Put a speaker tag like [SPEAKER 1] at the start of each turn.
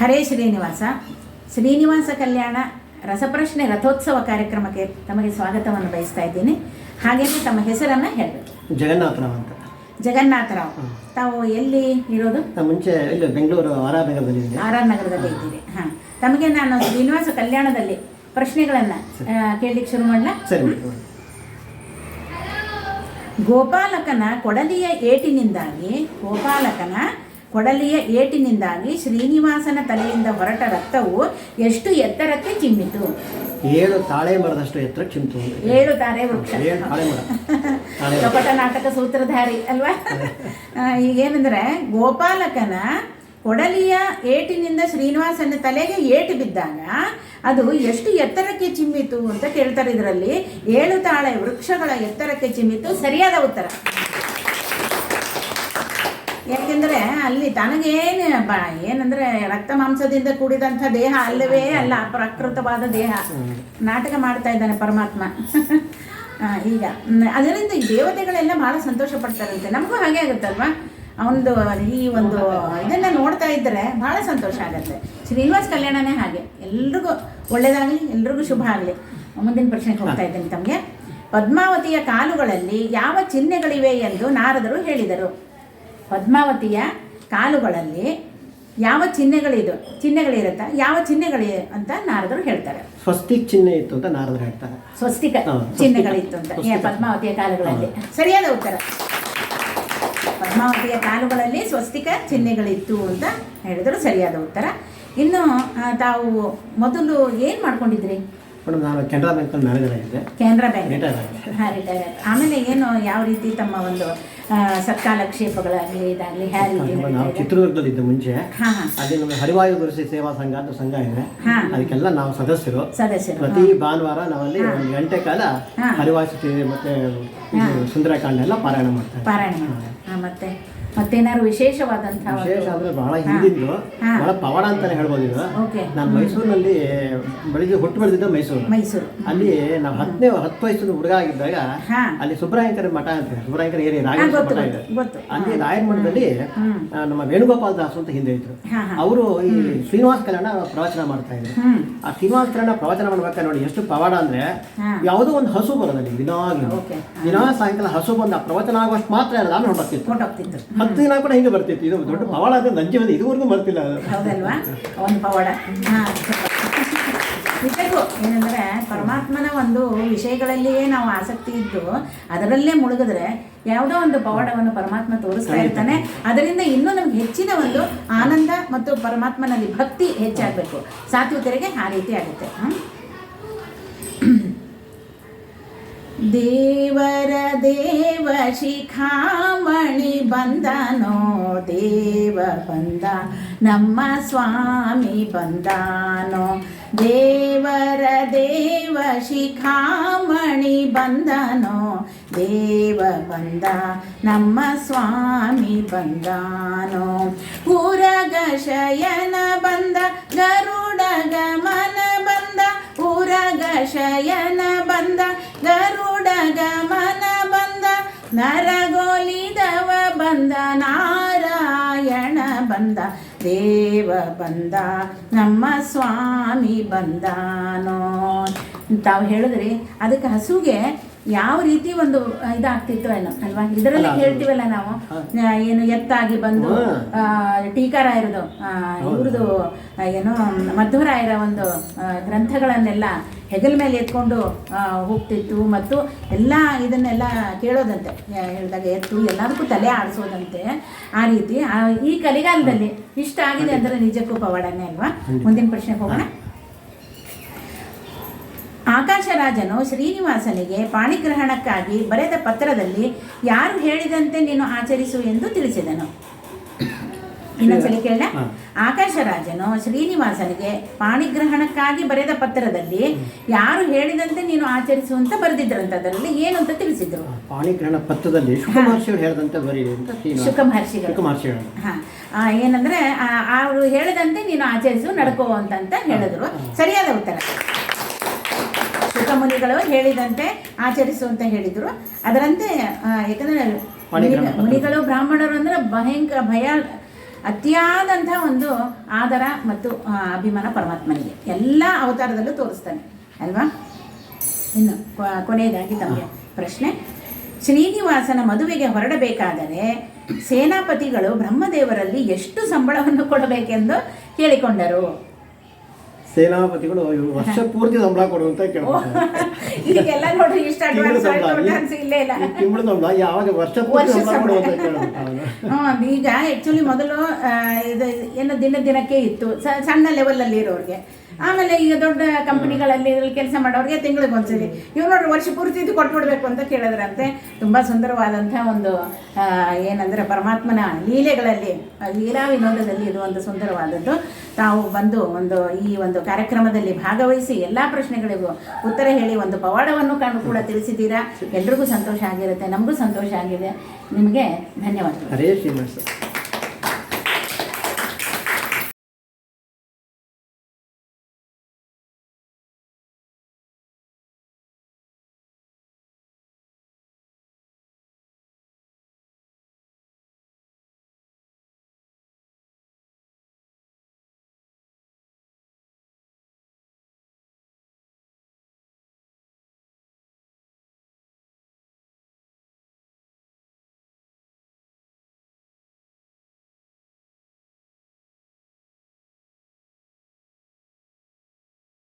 [SPEAKER 1] ಹರೇ ಶ್ರೀನಿವಾಸ. ಶ್ರೀನಿವಾಸ ಕಲ್ಯಾಣ ರಸಪ್ರಶ್ನೆ ರಥೋತ್ಸವ ಕಾರ್ಯಕ್ರಮಕ್ಕೆ ತಮಗೆ ಸ್ವಾಗತವನ್ನು ಬಯಸ್ತಾ ಇದ್ದೀನಿ. ಹಾಗೆಯೇ ತಮ್ಮ ಹೆಸರನ್ನು ಹೇಳಬೇಕು.
[SPEAKER 2] ಜಗನ್ನಾಥರಾವ್. ಅಂತ
[SPEAKER 1] ಜಗನ್ನಾಥರಾವ್ ತಾವು ಎಲ್ಲಿ ಇರೋದು?
[SPEAKER 2] ಮುಂಚೆ ಇಲ್ಲಿ ಬೆಂಗಳೂರು ಆರ್ ಆರ್ ನಗರದಲ್ಲಿ ಇದ್ದೀವಿ.
[SPEAKER 1] ಆರ್ ಆರ್ ನಗರದಲ್ಲಿ ಇದ್ದೀರಿ ಹಾಂ. ತಮಗೆ ನಾನು ಶ್ರೀನಿವಾಸ ಕಲ್ಯಾಣದಲ್ಲಿ ಪ್ರಶ್ನೆಗಳನ್ನು ಕೇಳಲಿಕ್ಕೆ ಶುರು ಮಾಡಲ?
[SPEAKER 2] ಸರಿ.
[SPEAKER 1] ಗೋಪಾಲಕನ ಕೊಡಲಿಯ ಏಟಿನಿಂದಾಗಿ ಗೋಪಾಲಕನ ಕೊಡಲಿಯ ಏಟಿನಿಂದಾಗಿ ಶ್ರೀನಿವಾಸನ ತಲೆಯಿಂದ ಹೊರಟ ರಕ್ತವು ಎಷ್ಟು ಎತ್ತರಕ್ಕೆ ಚಿಮ್ಮಿತು?
[SPEAKER 2] ಏಳು ತಾಳೆ ಮರದಷ್ಟು ಎತ್ತರ ಚಿಂತು
[SPEAKER 1] ಏಳು
[SPEAKER 2] ತಾಳೆ ವೃಕ್ಷ.
[SPEAKER 1] ಕಪಟ ನಾಟಕ ಸೂತ್ರಧಾರಿ ಅಲ್ವಾ? ಈಗ ಈಗೇನಂದ್ರೆ ಗೋಪಾಲಕನ ಕೊಡಲಿಯ ಏಟಿನಿಂದ ಶ್ರೀನಿವಾಸನ ತಲೆಗೆ ಏಟು ಬಿದ್ದಾಗ ಅದು ಎಷ್ಟು ಎತ್ತರಕ್ಕೆ ಚಿಮ್ಮಿತು ಅಂತ ಕೇಳ್ತಾರೆ ಇದರಲ್ಲಿ. ಏಳು ತಾಳೆ ವೃಕ್ಷಗಳ ಎತ್ತರಕ್ಕೆ ಚಿಮ್ಮಿತು. ಸರಿಯಾದ ಉತ್ತರ. ಯಾಕೆಂದ್ರೆ ಅಲ್ಲಿ ತನಗೇನು ಬ, ಏನಂದ್ರೆ ರಕ್ತ ಮಾಂಸದಿಂದ ಕೂಡಿದಂಥ ದೇಹ ಅಲ್ಲವೇ ಅಲ್ಲ ಪ್ರಕೃತವಾದ ದೇಹ. ನಾಟಕ ಮಾಡ್ತಾ ಇದ್ದಾನೆ ಪರಮಾತ್ಮ. ಈಗ ಅದರಿಂದ ಈ ದೇವತೆಗಳೆಲ್ಲ ಬಹಳ ಸಂತೋಷ ಪಡ್ತಾರಂತೆ. ನಮಗೂ ಹಾಗೆ ಆಗುತ್ತಲ್ವಾ? ಅವನದು ಈ ಒಂದು ಇದನ್ನ ನೋಡ್ತಾ ಇದ್ದರೆ ಬಹಳ ಸಂತೋಷ ಆಗುತ್ತೆ. ಶ್ರೀನಿವಾಸ್ ಕಲ್ಯಾಣನೇ ಹಾಗೆ. ಎಲ್ರಿಗೂ ಒಳ್ಳೇದಾಗ್ಲಿ, ಎಲ್ರಿಗೂ ಶುಭ ಆಗಲಿ. ಮುಂದಿನ ಪ್ರಶ್ನೆಗೆ ಹೋಗ್ತಾ ಇದ್ದೀನಿ ತಮಗೆ. ಪದ್ಮಾವತಿಯ ಕಾಲುಗಳಲ್ಲಿ ಯಾವ ಚಿಹ್ನೆಗಳಿವೆ ಎಂದು ನಾರದರು ಹೇಳಿದರು. ಪದ್ಮಾವತಿಯ ಕಾಲುಗಳಲ್ಲಿ ಯಾವ ಚಿಹ್ನೆಗಳಿದು ಚಿಹ್ನೆಗಳಿರುತ್ತಾ? ಯಾವ ಚಿಹ್ನೆಗಳಿ ಅಂತ ನಾರದರು ಹೇಳ್ತಾರೆ.
[SPEAKER 2] ಸ್ವಸ್ತಿಕ್ ಚಿಹ್ನೆ ಇತ್ತು ಅಂತ ನಾರದ್ರು ಹೇಳ್ತಾರೆ.
[SPEAKER 1] ಸ್ವಸ್ತಿಕ. ಚಿಹ್ನೆಗಳಿತ್ತು ಅಂತ. ಪದ್ಮಾವತಿಯ ಕಾಲುಗಳಲ್ಲಿ. ಸರಿಯಾದ ಉತ್ತರ. ಪದ್ಮಾವತಿಯ ಕಾಲುಗಳಲ್ಲಿ ಸ್ವಸ್ತಿಕ ಚಿಹ್ನೆಗಳಿತ್ತು ಅಂತ ಹೇಳಿದ್ರು ಸರಿಯಾದ ಉತ್ತರ. ಇನ್ನು ತಾವು ಮೊದಲು ಏನು ಮಾಡ್ಕೊಂಡಿದ್ರಿ?
[SPEAKER 2] ಮೇಡಮ್ ನಾನು ಕೆನರಾ ಬ್ಯಾಂಕಲ್ಲಿ ಮ್ಯಾನೇಜರ್ ಆಗಿದ್ದೆ.
[SPEAKER 1] ಕೆನರಾ ಬ್ಯಾಂಕ್.
[SPEAKER 2] ರಿಟೈರ್ ಆಗಿದೆ
[SPEAKER 1] ಹಾಂ ರಿಟೈರ್ ಆಯ್ತು. ಆಮೇಲೆ ಏನು ಯಾವ ರೀತಿ ತಮ್ಮ ಒಂದು ಆ, ಸತ್ಕಾಲಕ್ಷೇಪಗಳಾಗಲಿ ಇದಾಗಲಿ ಹ್ಯಾರಿ
[SPEAKER 2] ನಾವು ಚಿತ್ರದುರ್ಗದಲ್ಲಿ ಇದ್ದೆ ಮುಂಚೆ.
[SPEAKER 1] ಹಾಂ ಹಾಂ.
[SPEAKER 2] ಅಲ್ಲಿ ನಮ್ಮ ಹರಿವಾಯು ಗುರುಸಿ ಸೇವಾ ಸಂಘ ಅಂತ ಸಂಘ ಇದೆ.
[SPEAKER 1] ಹಾ.
[SPEAKER 2] ಅದಕ್ಕೆಲ್ಲ ನಾವು ಸದಸ್ಯರು.
[SPEAKER 1] ಸದಸ್ಯರು
[SPEAKER 2] ಪ್ರತಿ ಭಾನುವಾರ ನಾವಲ್ಲಿ ಒಂದು ಗಂಟೆ ಕಾಲ
[SPEAKER 1] ಹಾ.
[SPEAKER 2] ಹರಿವಾಯು ಸ್ತುತಿ ಮತ್ತೆ ಇದು ಸುಂದರಕಾಂಡ ಎಲ್ಲ ಪಾರಾಯಣ ಮಾಡ್ತಾರೆ
[SPEAKER 1] ಪಾರಾಯಣ ಮಾಡ್ತಾರೆ. ಹಾಂ ಮತ್ತೆ? ಮತ್ತೇನಾದ್ರು ವಿಶೇಷವಾದಂತಹ
[SPEAKER 2] ವಿಶೇಷ ಅಂದ್ರೆ ಬಹಳ ಹಿಂದಿಂದು ಬಹಳ ಪವಾಡ ಅಂತಾನೆ ಹೇಳ್ಬೋದು ಇದು. ನಾನು ಮೈಸೂರಿನಲ್ಲಿ ಬೆಳಿಗ್ಗೆ ಹುಟ್ಟು ಬೆಳೆದಿದ್ದ ಮೈಸೂರು.
[SPEAKER 1] ಮೈಸೂರು.
[SPEAKER 2] ಅಲ್ಲಿ ನಾವು ಹತ್ತನೇ ಹತ್ತು ವಯಸ್ಸಿನ ಹುಡುಗ ಆಗಿದ್ದಾಗ ಅಲ್ಲಿ ಸುಬ್ರಾಯಂಕರ ಮಠ ಅಂತ ಸುಬ್ರಾಯಂಕರ
[SPEAKER 1] ಏರಿ
[SPEAKER 2] ಮಠ
[SPEAKER 1] ಗೊತ್ತು
[SPEAKER 2] ಇದೆ ಅಲ್ಲಿ ರಾಯರ ಮಠದಲ್ಲಿ ನಮ್ಮ ವೇಣುಗೋಪಾಲ್ ದಾಸ್ ಅಂತ ಹಿಂದೆ ಇದ್ರು. ಅವರು ಈ ಶ್ರೀನಿವಾಸ ಕಲ್ಯಾಣ ಪ್ರವಚನ ಮಾಡ್ತಾ ಇದ್ರು. ಆ ಶ್ರೀನಿವಾಸ ಕಲ್ಯಾಣ ಪ್ರವಚನ ಮಾಡ್ಬೇಕಾದ್ರೆ ನೋಡಿ ಎಷ್ಟು ಪವಾಡ ಅಂದ್ರೆ ಯಾವುದೋ ಒಂದು ಹಸು ಬರೋದಲ್ಲಿ ದಿನಾಗ್ಲೂ.
[SPEAKER 1] ದಿನ
[SPEAKER 2] ದಿನಾ ಸಾಯಂಕಾಲ ಹಸು ಬಂದ ಪ್ರವಚನ ಆಗುವಷ್ಟು ಮಾತ್ರ
[SPEAKER 1] ನಾನು ಹೋಗ್ತಿತ್ತು
[SPEAKER 2] ಹತ್ತು ದಿನ ಕೂಡ ಹಿಂಗೆ ಬರ್ತಿತ್ತು. ಇದು ದೊಡ್ಡ ಪವಾಡ ಅಂದ್ರೆ ನಂಜೆ ಬಂದು ಇದುವರೆಗೂ ಬರ್ತಿಲ್ಲ ಅದು
[SPEAKER 1] ಹೌದಲ್ವಾ? ಒಂದು ಪವಾಡ. ನಿಜಕ್ಕೂ ಏನಂದ್ರೆ ಪರಮಾತ್ಮನ ಒಂದು ವಿಷಯಗಳಲ್ಲಿಯೇ ನಾವು ಆಸಕ್ತಿ ಇದ್ದು ಅದರಲ್ಲೇ ಮುಳುಗಿದ್ರೆ ಯಾವುದೋ ಒಂದು ಪವಾಡವನ್ನು ಪರಮಾತ್ಮ ತೋರಿಸ್ತಾ ಇರ್ತಾನೆ. ಅದರಿಂದ ಇನ್ನೂ ನಮ್ಗೆ ಹೆಚ್ಚಿನ ಒಂದು ಆನಂದ ಮತ್ತು ಪರಮಾತ್ಮನಲ್ಲಿ ಭಕ್ತಿ ಹೆಚ್ಚಾಗಬೇಕು. ಸಾತ್ವಿಕರಿಗೆ ಆ ರೀತಿ ಆಗುತ್ತೆ. ಹ್ಮ್? ದೇವರ ದೇವ ಶಿಖಾಮಣಿ ಬಂದನೋ, ದೇವ ಬಂದ, ನಮ್ಮ ಸ್ವಾಮಿ ಬಂದಾನೋ. ದೇವರ ದೇವ ಶಿಖಾಮಣಿ ಬಂದನೋ, ದೇವ ಬಂದ, ನಮ್ಮ ಸ್ವಾಮಿ ಬಂದಾನೋ. ಪುರಗ ಶಯನ ಬಂದ, ಗರುಡ ಗಮನ ಬಂದ ಪುರಗ ಶಯನ ಬಂದ, ಗರುಡ ಗಮನ ನರಗೋಲಿದವ ಬಂದ ನಾರಾಯಣ ಬಂದ ದೇವ ಬಂದ ನಮ್ಮ ಸ್ವಾಮಿ ಬಂದಾನೋ? ತಾವು ಹೇಳಿದ್ರಿ ಅದಕ್ಕೆ ಹಸುಗೆ ಯಾವ ರೀತಿ ಒಂದು ಇದಾಗ್ತಿತ್ತು ಏನೋ ಅಲ್ವಾ? ಇದರಲ್ಲಿ ಹೇಳ್ತೀವಲ್ಲ ನಾವು? ಏನು ಎತ್ತಾಗಿ ಬಂದು ಆ, ಟೀಕಾರಾಯರದು ಇವ್ರದ್ದು ಏನೋ ಮಧ್ವರಾಯರ ಒಂದು ಗ್ರಂಥಗಳನ್ನೆಲ್ಲ ಹೆಗಲ ಮೇಲೆ ಎತ್ಕೊಂಡು ಹೋಗ್ತಿತ್ತು. ಮತ್ತು ಎಲ್ಲ ಇದನ್ನೆಲ್ಲ ಕೇಳೋದಂತೆ. ಹೇಳಿದಾಗ ಎತ್ತು ಎಲ್ಲದಕ್ಕೂ ತಲೆ ಆಡಿಸೋದಂತೆ ಆ ರೀತಿ. ಈ ಕಲಿಗಾಲದಲ್ಲಿ ಇಷ್ಟ ಆಗಿದೆ ಅಂದರೆ ನಿಜಕ್ಕೂ ಪವಾಡನೇ ಅಲ್ವಾ? ಮುಂದಿನ ಪ್ರಶ್ನೆ ಹೋಗೋಣ. ಆಕಾಶರಾಜನು ಶ್ರೀನಿವಾಸನಿಗೆ ಪಾಣಿಗ್ರಹಣಕ್ಕಾಗಿ ಬರೆದ ಪತ್ರದಲ್ಲಿ ಯಾರು ಹೇಳಿದಂತೆ ನೀನು ಆಚರಿಸು ಎಂದು ತಿಳಿಸಿದನು. ಇನ್ನೊಂದ್ಸಲಿ ಕೇಳ
[SPEAKER 2] ಆಕಾಶ
[SPEAKER 1] ಆಕಾಶರಾಜನು ಶ್ರೀನಿವಾಸನಿಗೆ ಪಾಣಿಗ್ರಹಣಕ್ಕಾಗಿ ಬರೆದ ಪತ್ರದಲ್ಲಿ ಯಾರು ಹೇಳಿದಂತೆ ನೀನು ಆಚರಿಸು ಅಂತ ಬರೆದಿದ್ರಂತ. ಅದರಲ್ಲಿ ಏನು ಅಂತ ತಿಳಿಸಿದ್ರು.
[SPEAKER 2] ಪಾಣಿಗ್ರಹಣ ಪತ್ರದಲ್ಲಿ ಶುಕಮಹರ್ಷಿಗಳು ಹೇಳಿದಂತೆ ಬರೀ ಅಂತ ಶ್ರೀನಿವಾಸ
[SPEAKER 1] ಶುಕ ಮಹರ್ಷಿಗಳು
[SPEAKER 2] ಶುಕ
[SPEAKER 1] ಹಾ ಏನಂದ್ರೆ ಅವರು ಹೇಳಿದಂತೆ ನೀನು ಆಚರಿಸು ನಡ್ಕೋ ಅಂತ ಹೇಳಿದ್ರು. ಸರಿಯಾದ ಉತ್ತರ. ಮುನಿಗಳು ಹೇಳಿದಂತೆ ಆಚರಿಸು ಅಂತ ಹೇಳಿದ್ರು. ಅದರಂತೆ ಯಾಕಂದ್ರೆ. ಮುನಿಗಳು ಬ್ರಾಹ್ಮಣರು ಅಂದ್ರೆ ಭಯಂಕರ ಭಯ ಅತಿಯಾದಂಥ ಒಂದು ಆದರ ಮತ್ತು ಅಭಿಮಾನ ಪರಮಾತ್ಮನಿಗೆ. ಎಲ್ಲ ಅವತಾರದಲ್ಲೂ ತೋರಿಸ್ತಾನೆ ಅಲ್ವಾ? ಇನ್ನು ಕೊನೆಯದಾಗಿ ತಮಗೆ ಪ್ರಶ್ನೆ. ಶ್ರೀನಿವಾಸನ ಮದುವೆಗೆ ಹೊರಡಬೇಕಾದರೆ ಸೇನಾಪತಿಗಳು ಬ್ರಹ್ಮದೇವರಲ್ಲಿ ಎಷ್ಟು ಸಂಬಳವನ್ನು ಕೊಡಬೇಕೆಂದು ಕೇಳಿಕೊಂಡರು?
[SPEAKER 2] ಸೇನಾಪತಿಗಳು ವರ್ಷ ಪೂರ್ತಿ ಸಂಬಳ ಕೊಡುವಂತ ಕೇಳ್ತಾರೆ.
[SPEAKER 1] ಇದಕ್ಕೆಲ್ಲ ನೋಡ್ರಿ ಇಷ್ಟ ಅಡ್ವಾನ್ಸ್
[SPEAKER 2] ಸಂಬಳ
[SPEAKER 1] ಅಡ್ವಾನ್ಸ್ ಇಲ್ಲೇ ಇಲ್ಲ.
[SPEAKER 2] ಸಂಬಳ ಯಾವಾಗ ವರ್ಷ ಪೂರ್ತಿ ಸಂಬಳ
[SPEAKER 1] ಈಗ ಆ್ಯಕ್ಚುಲಿ ಮೊದಲು ಇದು ಏನು ದಿನ ದಿನಕ್ಕೆ ಇತ್ತು. ಸಣ್ಣ ಲೆವೆಲ್ ಅಲ್ಲಿ ಇರೋರಿಗೆ. ಆಮೇಲೆ ಈಗ ದೊಡ್ಡ ಕಂಪನಿಗಳಲ್ಲಿ ಕೆಲಸ ಮಾಡೋರಿಗೆ ತಿಂಗಳಿಗೆ ಒಂದ್ಸರಿ ಇವ್ರು ನೋಡ್ರಿ ವರ್ಷ ಪೂರ್ತಿ ಇದು ಕೊಟ್ಬಿಡ್ಬೇಕು ಅಂತ ಕೇಳಿದ್ರಂತೆ. ತುಂಬ ಸುಂದರವಾದಂಥ ಒಂದು ಏನಂದ್ರೆ ಪರಮಾತ್ಮನ ಲೀಲೆಗಳಲ್ಲಿ ಲೀಲಾ ವಿನೋದದಲ್ಲಿ ಇದು ಒಂದು ಸುಂದರವಾದದ್ದು. ತಾವು ಬಂದು ಒಂದು ಈ ಒಂದು ಕಾರ್ಯಕ್ರಮದಲ್ಲಿ ಭಾಗವಹಿಸಿ ಎಲ್ಲ ಪ್ರಶ್ನೆಗಳಿಗೂ ಉತ್ತರ ಹೇಳಿ ಒಂದು ಪವಾಡವನ್ನು ಕಂಡು ಕೂಡ ತಿಳಿಸಿದ್ದೀರಾ. ಎಲ್ರಿಗೂ ಸಂತೋಷ ಆಗಿರುತ್ತೆ ನಮಗೂ ಸಂತೋಷ ಆಗಿದೆ. ನಿಮಗೆ ಧನ್ಯವಾದಗಳು.